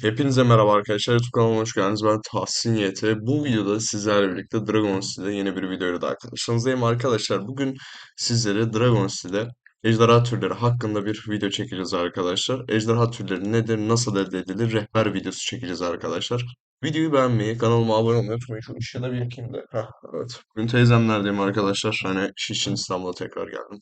Hepinize merhaba arkadaşlar. YouTube kanalıma hoş geldiniz. Ben Tahsin YT. Bu videoda sizlerle birlikte Dragon City'de yeni bir videoyla daha karşınızdayım arkadaşlar. Bugün sizlere Dragon City'de ejderha türleri hakkında bir video çekeceğiz arkadaşlar. Ejderha türleri nedir, nasıl elde edilir, rehber videosu çekeceğiz arkadaşlar. Videoyu beğenmeyi, kanalıma abone olmayı unutmayın. Şu ışığı da bir yakayım da. Heh, evet. Bugün teyzemlerdeyim arkadaşlar. Hani iş için İstanbul'a tekrar geldim.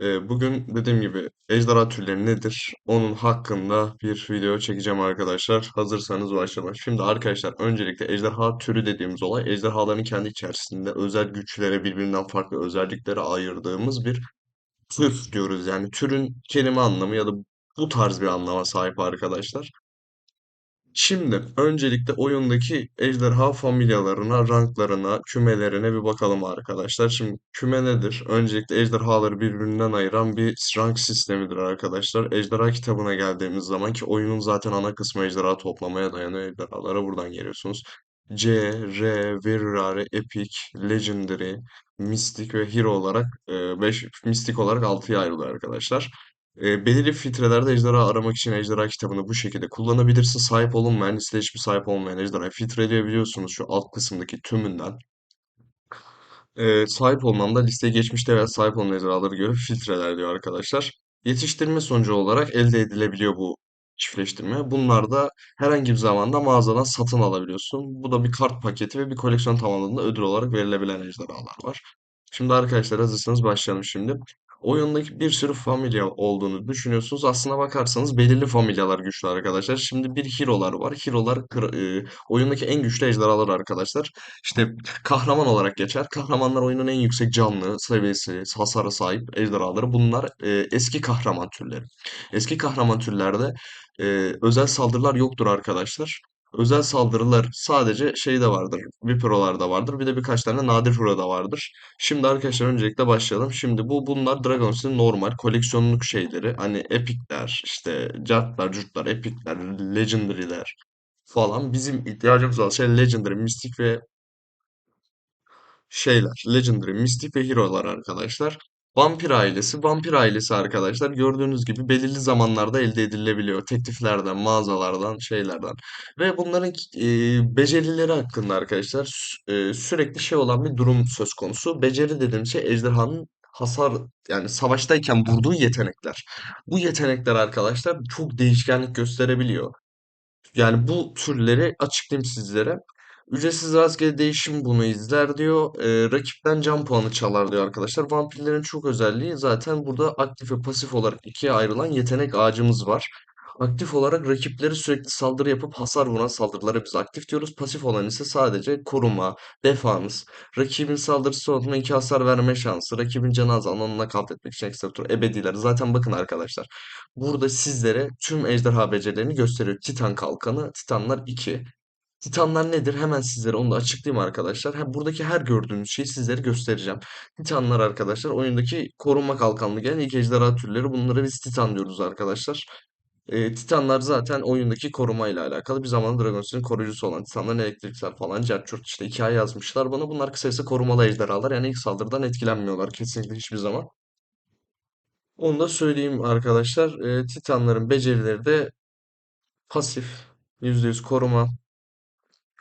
Ee, bugün dediğim gibi ejderha türleri nedir? Onun hakkında bir video çekeceğim arkadaşlar. Hazırsanız başlayalım. Şimdi arkadaşlar öncelikle ejderha türü dediğimiz olay ejderhaların kendi içerisinde özel güçlere birbirinden farklı özelliklere ayırdığımız bir tür diyoruz. Yani türün kelime anlamı ya da bu tarz bir anlama sahip arkadaşlar. Şimdi öncelikle oyundaki ejderha familyalarına, ranklarına, kümelerine bir bakalım arkadaşlar. Şimdi küme nedir? Öncelikle ejderhaları birbirinden ayıran bir rank sistemidir arkadaşlar. Ejderha kitabına geldiğimiz zaman ki oyunun zaten ana kısmı ejderha toplamaya dayanıyor. Ejderhalara buradan geliyorsunuz. C, R, Very Rare, Epic, Legendary, Mystic ve Hero olarak 5 Mystic olarak 6'ya ayrılıyor arkadaşlar. E, belirli filtrelerde ejderha aramak için ejderha kitabını bu şekilde kullanabilirsin. Sahip olunmayan, listede hiçbir sahip olmayan ejderhayı filtreleyebiliyorsunuz şu alt kısımdaki tümünden. E, sahip olunan da listeye geçmişte veya sahip olan ejderhaları göre filtreler diyor arkadaşlar. Yetiştirme sonucu olarak elde edilebiliyor bu çiftleştirme. Bunlar da herhangi bir zamanda mağazadan satın alabiliyorsun. Bu da bir kart paketi ve bir koleksiyon tamamladığında ödül olarak verilebilen ejderhalar var. Şimdi arkadaşlar hazırsanız başlayalım şimdi. Oyundaki bir sürü familya olduğunu düşünüyorsunuz. Aslına bakarsanız belirli familyalar güçlü arkadaşlar. Şimdi bir hero'lar var. Hero'lar e, oyundaki en güçlü ejderhalar arkadaşlar. İşte kahraman olarak geçer. Kahramanlar oyunun en yüksek canlı seviyesi, hasara sahip ejderhaları. Bunlar e, eski kahraman türleri. Eski kahraman türlerde e, özel saldırılar yoktur arkadaşlar. Özel saldırılar sadece şeyde vardır. Vipro'larda vardır. Bir de birkaç tane nadir Hero'da vardır. Şimdi arkadaşlar öncelikle başlayalım. Şimdi bu bunlar Dragon City'nin normal koleksiyonluk şeyleri. Hani epikler, işte cartlar, curtlar, epikler, legendary'ler falan. Bizim ihtiyacımız olan şey legendary, mistik ve şeyler. Legendary, Mystic ve Hero'lar arkadaşlar. Vampir ailesi. Vampir ailesi arkadaşlar gördüğünüz gibi belirli zamanlarda elde edilebiliyor. Tekliflerden, mağazalardan, şeylerden. Ve bunların e, becerileri hakkında arkadaşlar e, sürekli şey olan bir durum söz konusu. Beceri dediğim şey ejderhanın hasar yani savaştayken vurduğu yetenekler. Bu yetenekler arkadaşlar çok değişkenlik gösterebiliyor. Yani bu türleri açıklayayım sizlere. Ücretsiz rastgele değişim bunu izler diyor. Ee, rakipten can puanı çalar diyor arkadaşlar. Vampirlerin çok özelliği zaten burada aktif ve pasif olarak ikiye ayrılan yetenek ağacımız var. Aktif olarak rakipleri sürekli saldırı yapıp hasar vuran saldırılara biz aktif diyoruz. Pasif olan ise sadece koruma, defans, rakibin saldırısı sonrasında iki hasar verme şansı, rakibin canı azalmanına nakavt etmek için ekstra tur, ebediler. Zaten bakın arkadaşlar. Burada sizlere tüm ejderha becerilerini gösteriyor. Titan kalkanı, Titanlar 2. Titanlar nedir? Hemen sizlere onu da açıklayayım arkadaşlar. Ha, buradaki her gördüğünüz şeyi sizlere göstereceğim. Titanlar arkadaşlar oyundaki korunma kalkanlı gelen ilk ejderha türleri. Bunlara biz Titan diyoruz arkadaşlar. Ee, Titanlar zaten oyundaki korumayla alakalı. Bir zaman Dragon City'nin koruyucusu olan Titanların elektriksel falan Cerçurt işte hikaye yazmışlar bana. Bunlar kısacası korumalı ejderhalar. Yani ilk saldırıdan etkilenmiyorlar kesinlikle hiçbir zaman. Onu da söyleyeyim arkadaşlar. Ee, Titanların becerileri de pasif. %100 koruma.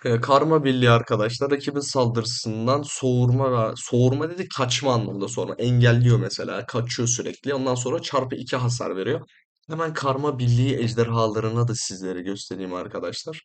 Ee, karma birliği arkadaşlar rakibin saldırısından soğurma ve soğurma dedi kaçma anlamında sonra engelliyor mesela kaçıyor sürekli ondan sonra çarpı 2 hasar veriyor. Hemen karma birliği ejderhalarına da sizlere göstereyim arkadaşlar.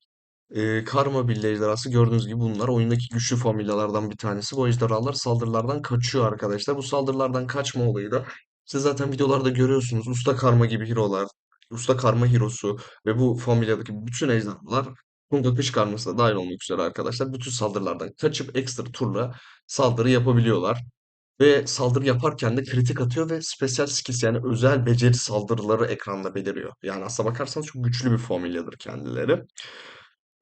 Ee, karma birliği ejderhası gördüğünüz gibi bunlar oyundaki güçlü familyalardan bir tanesi. Bu ejderhalar saldırılardan kaçıyor arkadaşlar. Bu saldırılardan kaçma olayı da siz zaten videolarda görüyorsunuz. Usta karma gibi hero'lar, usta karma hero'su ve bu familyadaki bütün ejderhalar Bunda kış karması da dahil olmak üzere arkadaşlar bütün saldırılardan kaçıp ekstra turla saldırı yapabiliyorlar. Ve saldırı yaparken de kritik atıyor ve special skills yani özel beceri saldırıları ekranda beliriyor. Yani aslına bakarsanız çok güçlü bir familyadır kendileri.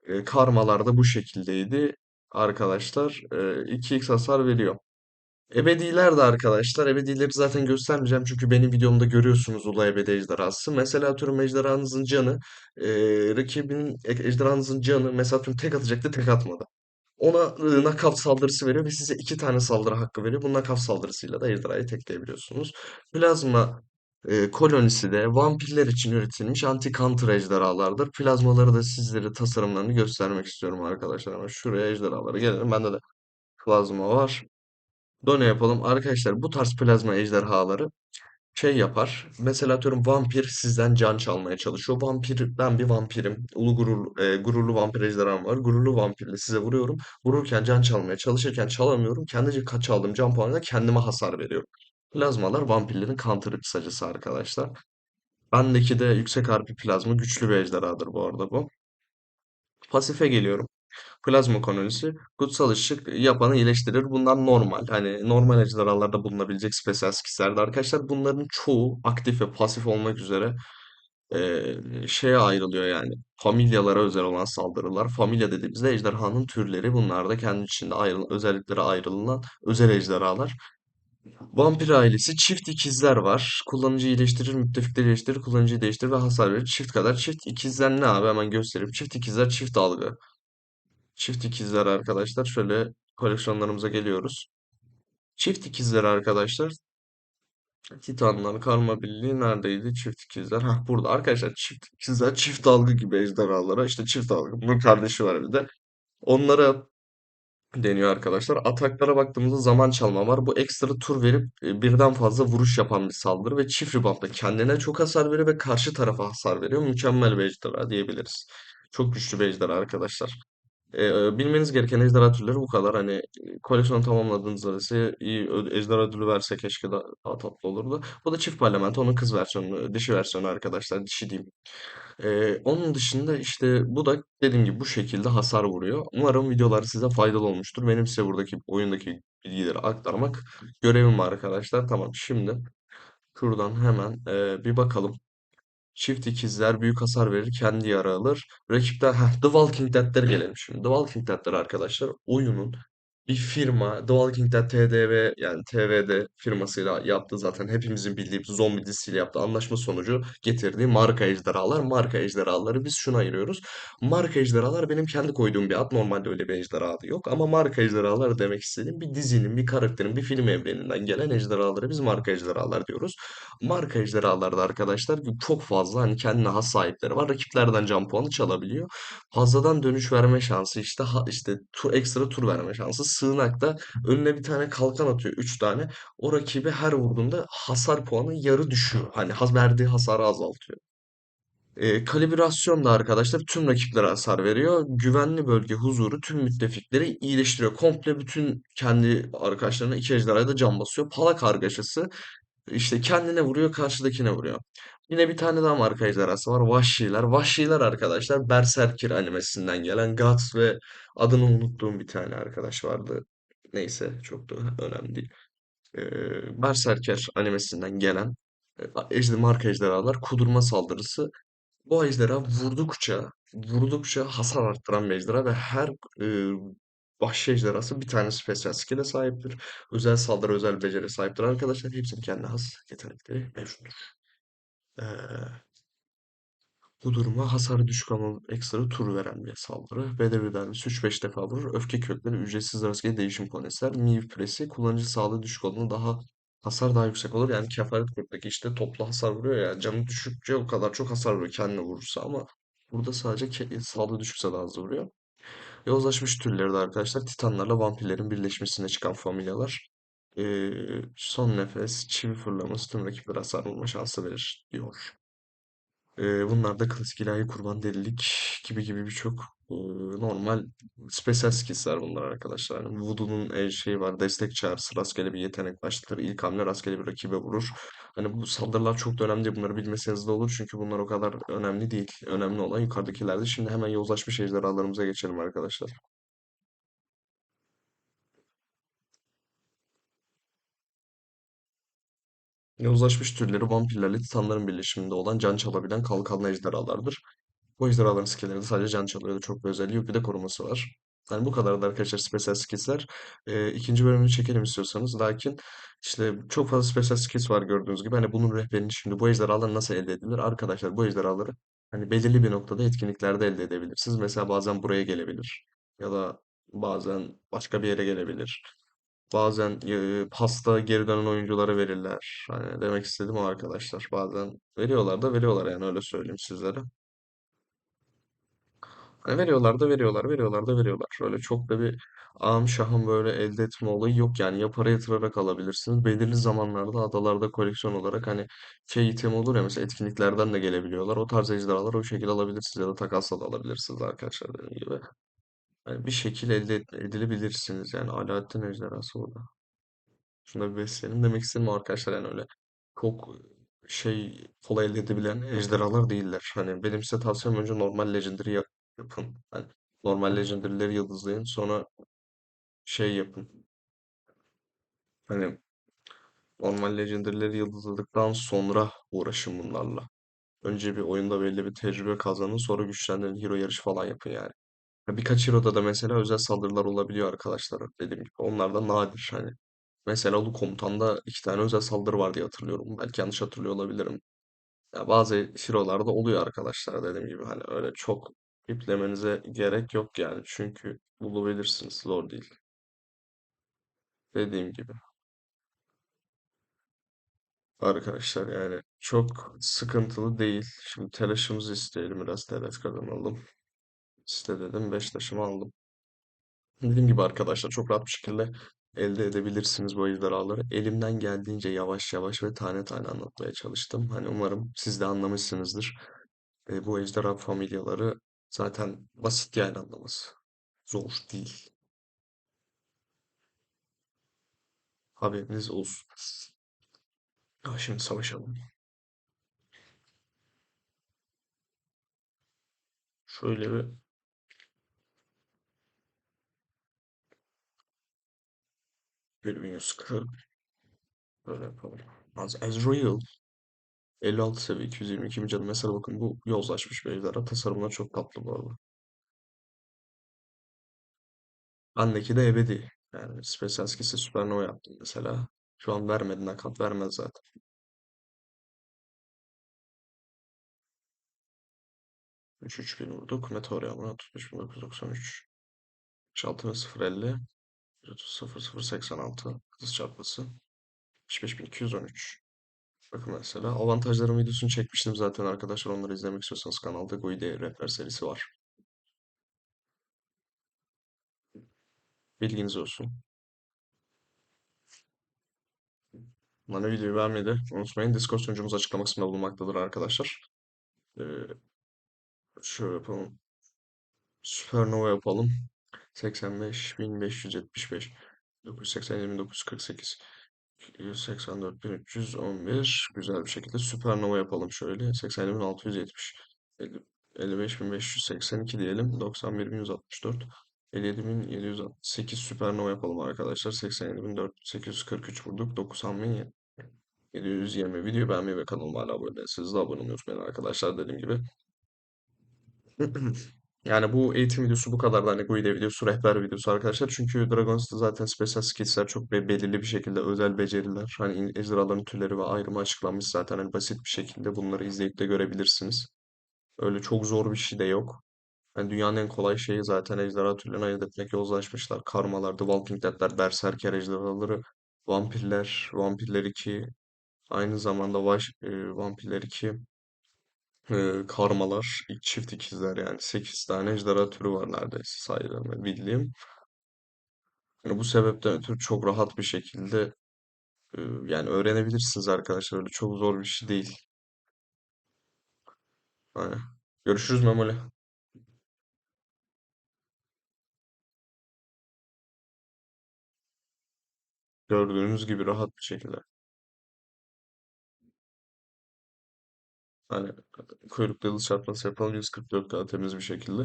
E, karmalar da bu şekildeydi arkadaşlar. E, 2x hasar veriyor. Ebediler de arkadaşlar. Ebedileri zaten göstermeyeceğim çünkü benim videomda görüyorsunuz Ulu Ebedi Ejderhası. Mesela atıyorum ejderhanızın canı, e, rakibinin ejderhanızın canı mesela atıyorum tek atacaktı tek atmadı. Ona e, saldırısı veriyor ve size iki tane saldırı hakkı veriyor. Bu knockout saldırısıyla da ejderhayı tekleyebiliyorsunuz. Plazma e, kolonisi de vampirler için üretilmiş anti-counter ejderhalardır. Plazmaları da sizlere tasarımlarını göstermek istiyorum arkadaşlar. Ama şuraya ejderhalara gelelim. Bende de plazma var. Done yapalım. Arkadaşlar bu tarz plazma ejderhaları şey yapar. Mesela atıyorum vampir sizden can çalmaya çalışıyor. Vampir, ben bir vampirim. Ulu gurur, e, gururlu vampir ejderham var. Gururlu vampirle size vuruyorum. Vururken can çalmaya çalışırken çalamıyorum. Kendince kaç aldığım can puanıyla kendime hasar veriyorum. Plazmalar vampirlerin counter'ı kısacası arkadaşlar. Bendeki de yüksek harpi plazma güçlü bir ejderhadır bu arada bu. Pasife geliyorum. Plazma kolonisi kutsal ışık yapanı iyileştirir. Bunlar normal. Hani normal ejderhalarda bulunabilecek spesiyel skill'lerde arkadaşlar. Bunların çoğu aktif ve pasif olmak üzere eee, şeye ayrılıyor yani. Familyalara özel olan saldırılar. Familya dediğimizde ejderhanın türleri. Bunlar da kendi içinde ayrı, özelliklere ayrılan özel ejderhalar. Vampir ailesi çift ikizler var. Kullanıcı iyileştirir, müttefikleri iyileştirir, kullanıcıyı değiştirir ve hasar verir. Çift kadar. Çift ikizler ne abi? Hemen göstereyim. Çift ikizler çift algı. Çift ikizler arkadaşlar. Şöyle koleksiyonlarımıza geliyoruz. Çift ikizler arkadaşlar. Titanlar karma birliği neredeydi? Çift ikizler. Hah burada. Arkadaşlar çift ikizler çift algı gibi ejderhalara. işte çift algı. Bunun kardeşi var bir de. Onlara deniyor arkadaşlar. Ataklara baktığımızda zaman çalma var. Bu ekstra tur verip e, birden fazla vuruş yapan bir saldırı ve çift reboundla kendine çok hasar veriyor ve karşı tarafa hasar veriyor. Mükemmel bir ejderha diyebiliriz. Çok güçlü bir ejderha arkadaşlar. Ee, bilmeniz gereken ejderha türleri bu kadar. Hani e, koleksiyonu tamamladığınızda ise iyi ejderha ödülü verse keşke daha, daha tatlı olurdu. Bu da çift parlamento. Onun kız versiyonu, dişi versiyonu arkadaşlar. Dişi diyeyim. Ee, onun dışında işte bu da dediğim gibi bu şekilde hasar vuruyor. Umarım videolar size faydalı olmuştur. Benim size buradaki oyundaki bilgileri aktarmak görevim var arkadaşlar. Tamam şimdi şuradan hemen e, bir bakalım. Çift ikizler büyük hasar verir, kendi yara alır. Rakipten heh, The Walking Dead'lere gelelim şimdi. The Walking Dead'ler arkadaşlar oyunun bir firma The Walking Dead TDV yani TVD firmasıyla yaptığı zaten hepimizin bildiği bir zombi dizisiyle yaptığı anlaşma sonucu getirdiği marka ejderhalar. Marka ejderhaları biz şuna ayırıyoruz. Marka ejderhalar benim kendi koyduğum bir ad. Normalde öyle bir ejderha adı yok. Ama marka ejderhalar demek istediğim bir dizinin, bir karakterin, bir film evreninden gelen ejderhalara biz marka ejderhalar diyoruz. Marka ejderhalarda arkadaşlar çok fazla hani kendine has sahipleri var. Rakiplerden can puanı çalabiliyor. Fazladan dönüş verme şansı işte işte tur, ekstra tur verme şansı. Sığınakta önüne bir tane kalkan atıyor. Üç tane. O rakibi her vurduğunda hasar puanı yarı düşüyor. Hani verdiği hasarı azaltıyor. E, kalibrasyon da arkadaşlar tüm rakiplere hasar veriyor. Güvenli bölge huzuru tüm müttefikleri iyileştiriyor. Komple bütün kendi arkadaşlarına iki ejderhaya da can basıyor. Pala kargaşası işte kendine vuruyor, karşıdakine vuruyor. Yine bir tane daha marka ejderhası var. Vahşiler. Vahşiler arkadaşlar Berserker animesinden gelen Guts ve adını unuttuğum bir tane arkadaş vardı. Neyse çok da önemli değil. Ee, Berserker animesinden gelen e, ejder, marka ejderhalar kudurma saldırısı. Bu ejderha vurdukça vurdukça hasar arttıran bir ejderha ve her e, vahşi ejderhası bir tane spesiyel skill'e sahiptir. Özel saldırı, özel beceri sahiptir arkadaşlar. Hepsinin kendine has yetenekleri mevcuttur. Ee, bu duruma hasarı düşük ama ekstra tur veren bir saldırı. Bedeli darbesi 3-5 defa vurur. Öfke kökleri ücretsiz rastgele değişim ister. Miv presi kullanıcı sağlığı düşük olduğunda daha hasar daha yüksek olur. Yani kefaret kurttaki işte toplu hasar vuruyor ya. Canı düşükçe o kadar çok hasar vuruyor kendine vurursa ama burada sadece ke- sağlığı düşükse daha az vuruyor. Yozlaşmış türleri de arkadaşlar Titanlarla vampirlerin birleşmesine çıkan familyalar. Ee, son nefes, çivi fırlaması tüm rakiplere hasar vurma şansı verir diyor. Ee, bunlar da klasik ilahi kurban delilik gibi gibi birçok e, normal spesiyel skills'ler bunlar arkadaşlar. Yani Voodoo'nun e, şeyi var destek çağrısı rastgele bir yetenek başlatır. İlk hamle rastgele bir rakibe vurur. Hani bu saldırılar çok da önemli. Bunları bilmeseniz de olur. Çünkü bunlar o kadar önemli değil. Önemli olan yukarıdakilerde. Şimdi hemen yozlaşmış ejderhalarımıza geçelim arkadaşlar. Yozlaşmış türleri vampirlerle titanların birleşiminde olan can çalabilen kalkanlı ejderhalardır. Bu ejderhaların skill'leri de sadece can çalıyor. Çok bir özelliği yok. Bir de koruması var. Yani bu kadar da arkadaşlar special skills'ler. Ee, ikinci bölümünü çekelim istiyorsanız. Lakin işte çok fazla special skills var gördüğünüz gibi. Hani bunun rehberini şimdi bu ejderhalar nasıl elde edilir? Arkadaşlar bu ejderhaları hani belirli bir noktada etkinliklerde elde edebilirsiniz. Mesela bazen buraya gelebilir. Ya da bazen başka bir yere gelebilir. Bazen e, pasta geri dönen oyunculara verirler. Hani demek istedim o arkadaşlar. Bazen veriyorlar da veriyorlar yani öyle söyleyeyim sizlere. Hani veriyorlar da veriyorlar, veriyorlar da veriyorlar. Öyle çok da bir ağam şahım böyle elde etme olayı yok yani. Ya para yatırarak alabilirsiniz. Belirli zamanlarda adalarda koleksiyon olarak hani şey item olur ya mesela etkinliklerden de gelebiliyorlar. O tarz ejderhalar o şekilde alabilirsiniz ya da takasla da alabilirsiniz arkadaşlar dediğim gibi. Hani bir şekilde elde edilebilirsiniz yani. Alaaddin ejderhası orada. Şunu da bir besleyelim demek istedim arkadaşlar yani öyle çok şey kolay elde edebilen ejderhalar değiller. Hani benim size tavsiyem önce normal Legendary yap- yapın. Hani normal Legendary'leri yıldızlayın sonra şey yapın. Hani normal Legendary'leri yıldızladıktan sonra uğraşın bunlarla. Önce bir oyunda belli bir tecrübe kazanın sonra güçlendirin hero yarışı falan yapın yani. Birkaç hero'da da mesela özel saldırılar olabiliyor arkadaşlar dediğim gibi. Onlar da nadir hani. Mesela Ulu Komutan'da iki tane özel saldırı var diye hatırlıyorum. Belki yanlış hatırlıyor olabilirim. Ya bazı hero'larda oluyor arkadaşlar dediğim gibi. Hani öyle çok iplemenize gerek yok yani. Çünkü bulabilirsiniz. Zor değil. Dediğim gibi. Arkadaşlar yani çok sıkıntılı değil. Şimdi telaşımızı isteyelim. Biraz telaş kazanalım. İste dedim. Beş taşımı aldım. Dediğim gibi arkadaşlar çok rahat bir şekilde elde edebilirsiniz bu ejderhaları. Elimden geldiğince yavaş yavaş ve tane tane anlatmaya çalıştım. Hani umarım siz de anlamışsınızdır. E, bu ejderha familyaları zaten basit yani anlaması. Zor değil. Haberiniz olsun. Ha, şimdi savaşalım. Şöyle bir 1140 böyle yapalım. Az Ezreal 56 seviye 222 canı. Mesela bakın bu yozlaşmış bir ejderha. Tasarımlar çok tatlı bu arada. Bendeki de ebedi. Yani Special Skills'e Supernova yaptım mesela. Şu an vermedi nakat vermez zaten. 3 bin vurduk. Meteor yağmuru 65.993. 6050. 0086. Hız çarpması. 55213. Bakın mesela avantajların videosunu çekmiştim zaten arkadaşlar. Onları izlemek istiyorsanız kanalda Guide Rehber serisi var. Bilginiz olsun. Bana videoyu beğenmeyi unutmayın. Discord sunucumuz açıklama kısmında bulunmaktadır arkadaşlar. Ee, şöyle yapalım. Supernova yapalım. 85, 1575, 980, 1948, 184, 1311. Güzel bir şekilde süpernova yapalım şöyle. 80.670, 55.582 diyelim. 91.164, 57.768 süpernova yapalım arkadaşlar. 87.843 vurduk. 90.720 video beğenmeyi ve kanalıma hala abone değilseniz de abone olmayı unutmayın arkadaşlar dediğim gibi. Yani bu eğitim videosu bu kadar. Hani guide videosu, rehber videosu arkadaşlar. Çünkü Dragons'ta zaten special skills'ler çok be- belirli bir şekilde özel beceriler. Hani ejderhaların türleri ve ayrımı açıklanmış zaten. Hani basit bir şekilde bunları izleyip de görebilirsiniz. Öyle çok zor bir şey de yok. Yani dünyanın en kolay şeyi zaten ejderha türlerini ayırt etmek. Yozlaşmışlar, karmalar, The Walking Dead'ler, Berserker ejderhaları, vampirler, Vampirler 2, aynı zamanda Vaş, e, Vampirler 2, e, karmalar, çift ikizler yani 8 tane ejderha türü var neredeyse sayılan ve bildiğim. Yani bu sebepten ötürü çok rahat bir şekilde yani öğrenebilirsiniz arkadaşlar. Öyle çok zor bir şey değil. Hani. Görüşürüz Memoli. Gördüğünüz gibi rahat bir şekilde. Hani kuyruklu yıldız çarpması yapalım 144 daha temiz bir şekilde.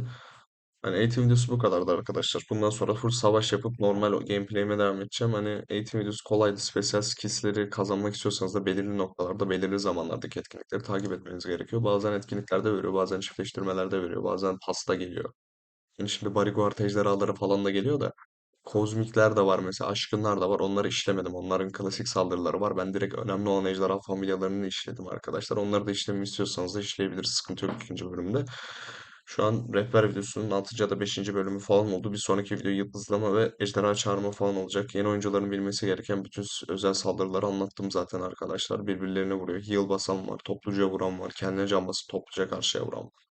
Hani eğitim videosu bu kadardı arkadaşlar. Bundan sonra full savaş yapıp normal gameplay'ime devam edeceğim. Hani eğitim videosu kolaydı. Spesiyel skills'leri kazanmak istiyorsanız da belirli noktalarda, belirli zamanlardaki etkinlikleri takip etmeniz gerekiyor. Bazen etkinliklerde veriyor, bazen çiftleştirmelerde veriyor, bazen pasta geliyor. Yani şimdi Bariguard ejderhaları falan da geliyor da kozmikler de var mesela, aşkınlar da var. Onları işlemedim. Onların klasik saldırıları var. Ben direkt önemli olan ejderha familyalarını işledim arkadaşlar. Onları da işlememi istiyorsanız da işleyebiliriz. Sıkıntı yok ikinci bölümde. Şu an rehber videosunun 6. ya da beşinci bölümü falan oldu. Bir sonraki video yıldızlama ve ejderha çağırma falan olacak. Yeni oyuncuların bilmesi gereken bütün özel saldırıları anlattım zaten arkadaşlar. Birbirlerine vuruyor. Heal basan var, topluca vuran var, kendine can basıp topluca karşıya vuran var.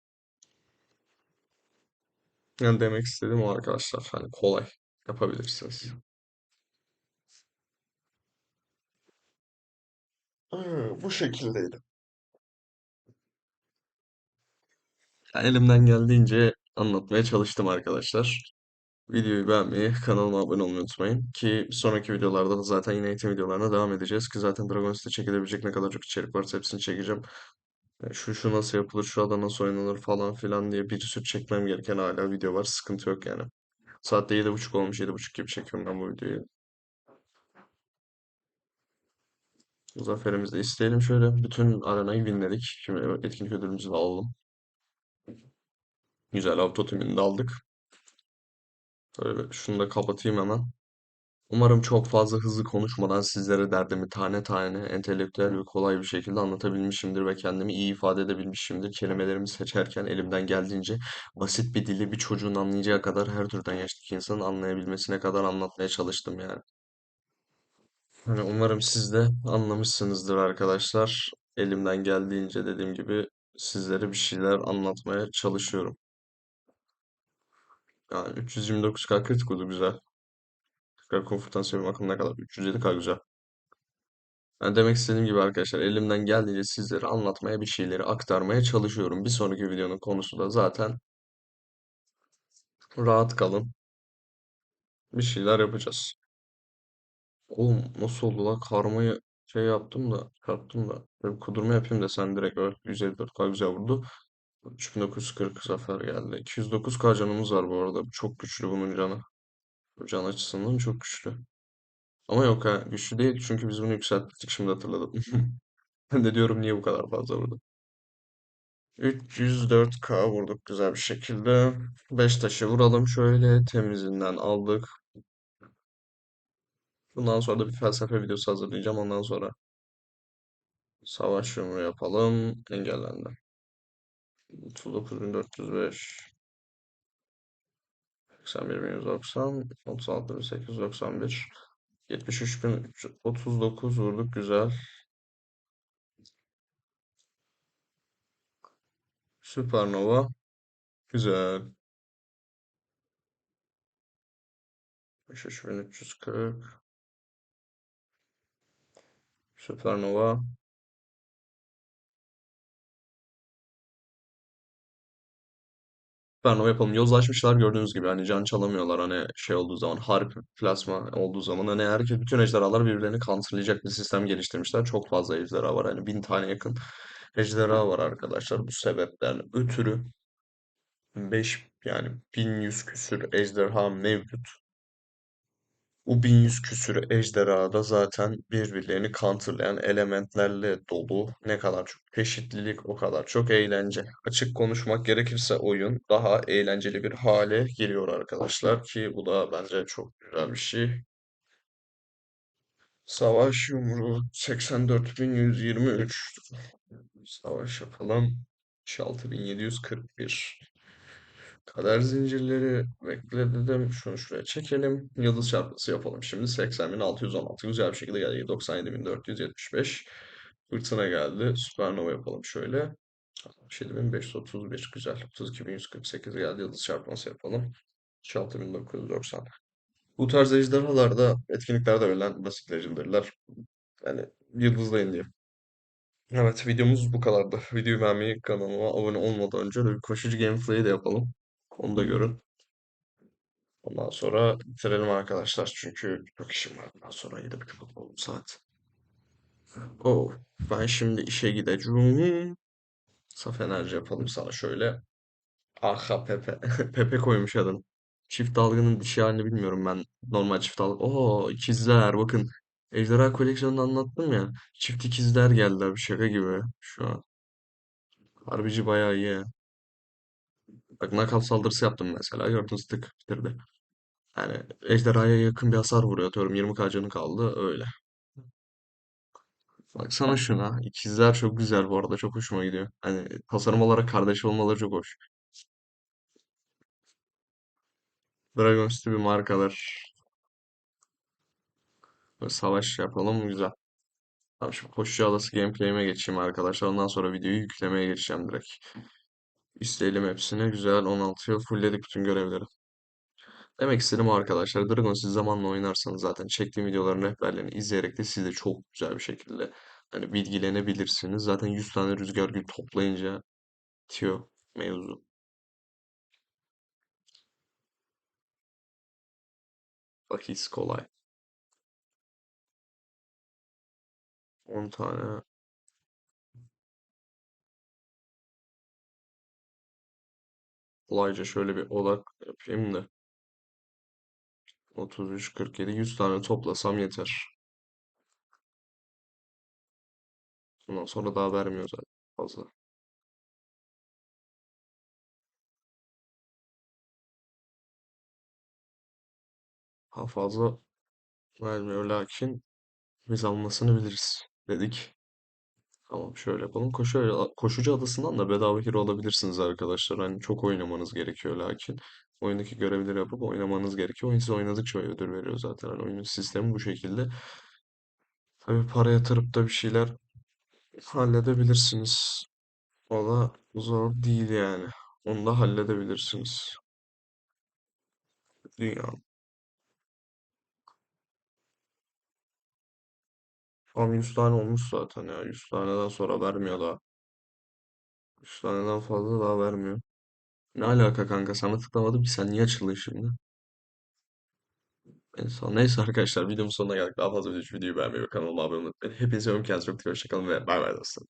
Yani demek istediğim o arkadaşlar. Hani kolay yapabilirsiniz. Ee, bu şekildeydi. Yani elimden geldiğince anlatmaya çalıştım arkadaşlar. Videoyu beğenmeyi, kanalıma abone olmayı unutmayın. Ki sonraki videolarda da zaten yine eğitim videolarına devam edeceğiz. Ki zaten Dragon City çekilebilecek ne kadar çok içerik varsa hepsini çekeceğim. E, Şu şu nasıl yapılır, şu ada nasıl oynanır falan filan diye bir sürü çekmem gereken hala video var. Sıkıntı yok yani. Saatte yedi buçuk olmuş. yedi buçuk gibi çekiyorum ben bu videoyu. Zaferimizi isteyelim şöyle. Bütün arenayı winledik. Şimdi etkinlik ödülümüzü de alalım. Güzel auto tümünü de aldık. Böyle şunu da kapatayım hemen. Umarım çok fazla hızlı konuşmadan sizlere derdimi tane tane, entelektüel ve kolay bir şekilde anlatabilmişimdir ve kendimi iyi ifade edebilmişimdir. Kelimelerimi seçerken elimden geldiğince basit bir dili bir çocuğun anlayacağı kadar her türden yaştaki insanın anlayabilmesine kadar anlatmaya çalıştım yani. Hani umarım siz de anlamışsınızdır arkadaşlar. Elimden geldiğince dediğim gibi sizlere bir şeyler anlatmaya çalışıyorum. Yani 329K kritik oldu güzel. Tekrar konfırtansiyonum akımına kadar 307K güzel. Yani demek istediğim gibi arkadaşlar elimden geldiğince sizlere anlatmaya bir şeyleri aktarmaya çalışıyorum. Bir sonraki videonun konusu da zaten rahat kalın. Bir şeyler yapacağız. Oğlum nasıl oldu la karmayı şey yaptım da çarptım da böyle kudurma yapayım da sen direkt öl 154K güzel vurdu. 3940 zafer geldi. 209K canımız var bu arada. Çok güçlü bunun canı. Can açısından çok güçlü. Ama yok ha güçlü değil çünkü biz bunu yükselttik şimdi hatırladım. Ben de diyorum niye bu kadar fazla vurdu. 304K vurduk güzel bir şekilde. 5 taşı vuralım şöyle temizinden aldık. Bundan sonra da bir felsefe videosu hazırlayacağım. Ondan sonra savaş yumruğu yapalım. Engellendi. 39.405 81.190 36.891 73.339 vurduk güzel. Süpernova güzel. 7340 Süpernova Süpernova yapalım. Yozlaşmışlar gördüğünüz gibi hani can çalamıyorlar hani şey olduğu zaman harp plasma olduğu zaman hani herkes bütün ejderhalar birbirlerini counterlayacak bir sistem geliştirmişler. Çok fazla ejderha var hani bin tane yakın ejderha var arkadaşlar. Bu sebepten ötürü 5 yani 1100 küsür ejderha mevcut. Bu 1100 küsür ejderha da zaten birbirlerini counterlayan elementlerle dolu. Ne kadar çok çeşitlilik o kadar çok eğlence. Açık konuşmak gerekirse oyun daha eğlenceli bir hale geliyor arkadaşlar ki bu da bence çok güzel bir şey. Savaş yumruğu 84.123. Savaş yapalım. 66.741. Kader zincirleri bekledim. Şunu şuraya çekelim. Yıldız çarpması yapalım şimdi. 80.616 güzel bir şekilde geldi. 97.475. Fırtına geldi. Süpernova yapalım şöyle. 67.531 güzel. 32.148 geldi. Yıldız çarpması yapalım. 66.990. Bu tarz ejderhalarda etkinliklerde verilen basit legendary'ler. Yani yıldızlayın diye. Evet videomuz bu kadardı. Videoyu beğenmeyi, kanalıma abone olmadan önce de bir koşucu gameplay'i de yapalım. Onu da görün. Ondan sonra bitirelim arkadaşlar. Çünkü çok işim var. Ondan sonra yedi buçuk oldu saat. Oh, ben şimdi işe gideceğim. Saf enerji yapalım sana şöyle. Aha Pepe. Pepe koymuş adam. Çift dalgının dişi halini bilmiyorum ben. Normal çift dalga. Oo ikizler bakın. Ejderha koleksiyonunu anlattım ya. Çift ikizler geldiler bir şaka gibi şu an. Harbici bayağı iyi. Bak knockout saldırısı yaptım mesela. Gördünüz tık bitirdi. Yani ejderhaya yakın bir hasar vuruyor. Atıyorum 20k canı kaldı. Öyle. Baksana şuna. İkizler çok güzel bu arada. Çok hoşuma gidiyor. Hani tasarım olarak kardeş olmaları çok hoş. Dragon bir markadır. Böyle savaş yapalım güzel. Tamam şimdi koşucu adası gameplay'ime geçeyim arkadaşlar. Ondan sonra videoyu yüklemeye geçeceğim direkt. İsteyelim hepsini. Güzel 16 yıl fullledik bütün görevleri. Demek istedim arkadaşlar. Dragon siz zamanla oynarsanız zaten çektiğim videoların rehberlerini izleyerek de siz de çok güzel bir şekilde hani bilgilenebilirsiniz. Zaten 100 tane rüzgar gül toplayınca bitiyor mevzu. Bahis kolay. 10 tane kolayca şöyle bir odak yapayım da 33, 47, 100 tane toplasam yeter. Ondan sonra daha vermiyor zaten fazla. Daha fazla vermiyor lakin biz almasını biliriz dedik. Tamam şöyle yapalım. Koşu, koşucu adasından da bedava hero alabilirsiniz arkadaşlar. Hani çok oynamanız gerekiyor lakin. Oyundaki görevleri yapıp oynamanız gerekiyor. Oyun size oynadıkça ödül veriyor zaten. Hani oyunun sistemi bu şekilde. Tabii para yatırıp da bir şeyler halledebilirsiniz. O da zor değil yani. Onu da halledebilirsiniz. Dünya. Ama 100 tane olmuş zaten ya. 100 taneden sonra vermiyor daha. 100 taneden fazla daha vermiyor. Ne alaka kanka? Sana tıklamadım ki sen niye açıldın şimdi? Neyse, neyse arkadaşlar videomun sonuna geldik. Daha fazla video videoyu beğenmeyi ve kanalıma abone olmayı unutmayın. Hepinize kendinize çok. Hoşçakalın ve bay bay dostlar.